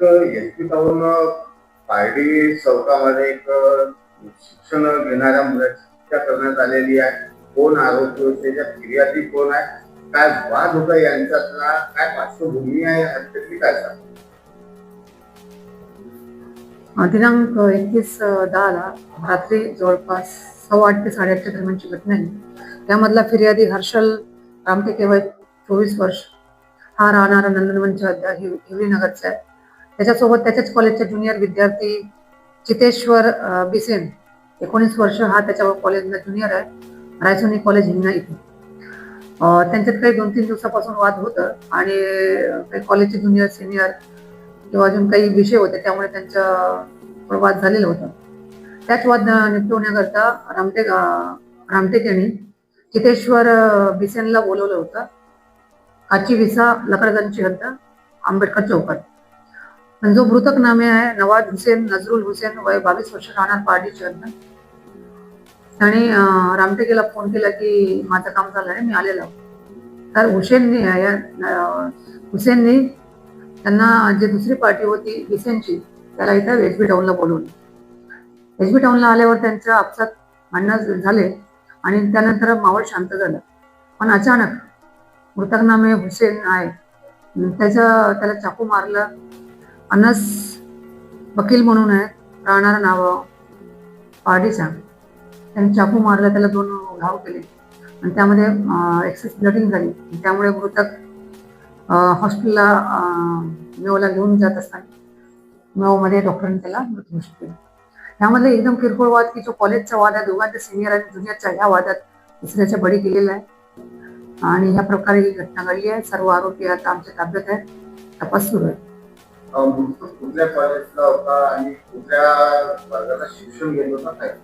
एक S P town Pardi चौकामध्ये एक शिक्षण घेणाऱ्या मुलाची करण्यात आलेली आहे. कोण आरोपी होते फिर्यादी कोण आहे? काय वाद होता यांच्यातला? काय पार्श्वभूमी आहे? या काय सांग? दिनांक एकवीस दहाला रात्री जवळपास सव्वा आठ ते साडेआठच्या दरम्यानची घटना आहे. त्यामधला फिर्यादी हर्षल रामटेके वय चोवीस वर्ष हा राहणारा नंदनवनच्या हद्द हिवरी नगरचा आहे. त्याच्यासोबत त्याच्याच कॉलेजचा ज्युनियर विद्यार्थी चितेश्वर बिसेन एकोणीस वर्ष हा त्याच्या कॉलेजला ज्युनियर आहे. रायसोनी कॉलेज हिंगणा इथे त्यांच्यात काही दोन तीन दिवसापासून वाद होतं आणि काही कॉलेजचे ज्युनियर सिनियर किंवा अजून काही विषय होते त्यामुळे त्यांचा थोडं वाद झालेला होता. त्याच वाद निपटवण्याकरता रामटेक रामटेक यांनी चितेश्वर बिसेनला बोलवलं होतं. काची विसा लकडगंजची हद्द आंबेडकर चौकात. पण जो मृतक नामे आहे नवाज हुसेन नजरुल हुसेन वय बावीस वर्ष राहणार पार्टीची हद्द त्याने रामटेकेला फोन केला की माझं काम झालं आहे मी आलेलो तर हुसेननी या हुसेननी त्यांना जी दुसरी पार्टी होती हुसेनची त्याला इथं एच बी टाऊनला बोलवलं. एच बी टाऊनला आल्यावर त्यांचं आपसात भांडणं झाले आणि त्यानंतर मावळ शांत झालं. पण अचानक मृतक नामे हुसेन आहे. त्याचं त्याला चाकू मारलं. अनस वकील म्हणून आहे राहणारं नाव पार्टीचा. त्यांनी चाकू मारला त्याला दोन घाव केले. आणि त्यामध्ये एक्सेस ब्लडिंग झाली. त्यामुळे मृतक हॉस्पिटलला मेवला घेऊन जात असताना मेवमध्ये डॉक्टरांनी त्याला मृत घोषित केलं. एकदम किरकोळ वाद की जो कॉलेजचा वाद आहे दोघांच्या सिनियर आणि ज्युनियरच्या ह्या वादात दुसऱ्याच्या बळी गेलेला आहे. आणि ह्या प्रकारे ही घटना घडली आहे. सर्व आरोपी आता आमच्या ताब्यात आहेत. तपास सुरू आहे. कुठल्या कॉलेजला होता आणि कुठल्या वर्गाला शिक्षण घेत होता काय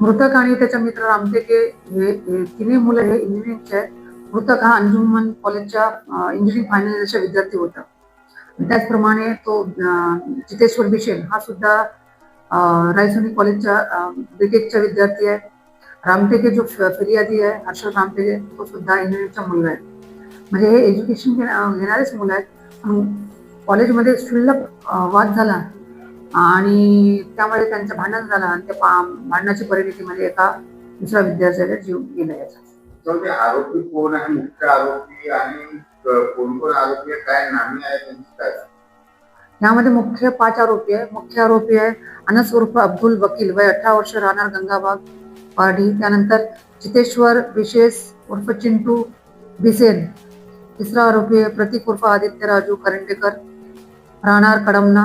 मृतक आणि त्याचा मित्र रामटेके हे तिन्ही मुलं हे इंजिनिअरिंगचे आहेत. मृतक हा अंजुमन कॉलेजच्या इंजिनिअरिंग फायनल इयरचा विद्यार्थी होता. त्याचप्रमाणे तो चितेश्वर बिशेल हा सुद्धा रायसोनी कॉलेजच्या बीटेकचा विद्यार्थी आहे. रामटेके जो फिर्यादी आहे हर्षद रामटेके तो सुद्धा इंजिनिअरिंगचा मुलगा आहे. म्हणजे हे एज्युकेशन घेणारेच मुलं आहेत. कॉलेजमध्ये क्षुल्लक अं, वाद झाला. आणि त्यामुळे त्यांचं भांडण झालं आणि त्या भांडणाची परिणती म्हणजे एका दुसऱ्या विद्यार्थ्याचा जीव गेला याचा. तर ते आरोपी कोण आहे? मुख्य आरोपी आणि क- कोण कोण आरोपी आहे? काय नामे आहे? त्यांची काय? सांग यामध्ये मुख्य पाच आरोपी आहे. मुख्य आरोपी आहे अनस उर्फ अब्दुल वकील. वय अठरा वर्ष राहणार गंगाबाग पारडी. त्यानंतर चितेश्वर विशेष उर्फ चिंटू बिसेन. तिसरा आरोपी आहे प्रतीक उर्फ आदित्य राजू करंडेकर. राहणार कडमना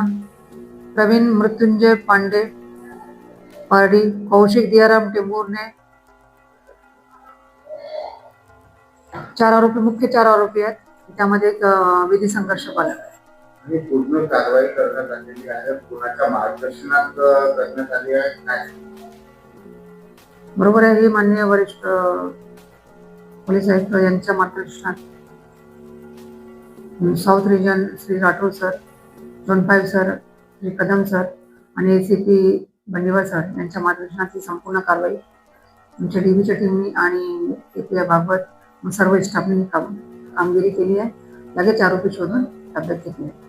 प्रवीण मृत्युंजय पांडे. पारडी कौशिक दियाराम टेंभुर्णे. चार आरोपी मुख्य चार आरोपी आहेत. त्यामध्ये एक विधी संघर्ष पालक आहे. आणि पूर्ण कारवाई करण्यात आलेली आहे. कोणाच्या मार्गदर्शनात अं, करण्यात आली आहे? काय बरोबर आहे. हे माननीय वरिष्ठ पोलीस आयुक्त यांच्या मार्गदर्शनात. South region Shri Rathod sir zone five sir Shri Kadam sir आणि A C P Bandiwar sir यांच्या मार्गदर्शनाची संपूर्ण कारवाई आमच्या डीबीच्या टीमनी आणि एपीआय बाबत सर्व स्टाफनी काम कामगिरी केली आहे. लगेच आरोपी शोधून ताब्यात घेतली आहे